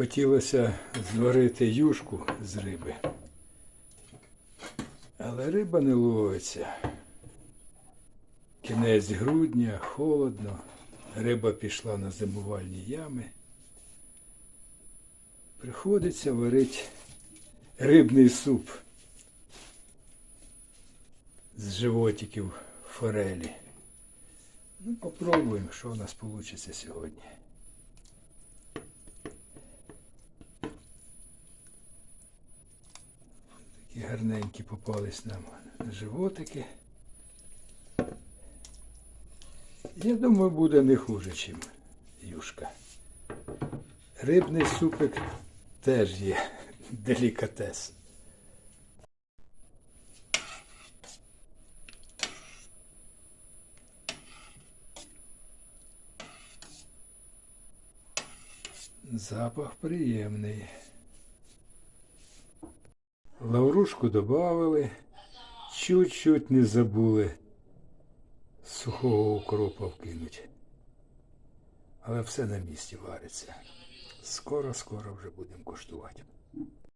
Хотілося зварити юшку з риби. Але риба не ловиться. Кінець грудня, холодно. Риба пішла на зимувальні ями. Приходиться варити рибний суп з животиків форелі. Ну, попробуємо, що у нас вийде сьогодні. Такі гарненькі попались нам животики. Я думаю, буде не хуже, ніж юшка. Рибний супик теж є делікатес. Запах приємний. Лаврушку додали, чуть-чуть не забули сухого укропа вкинуть. Але все на місці вариться. Скоро-скоро вже будемо коштувати.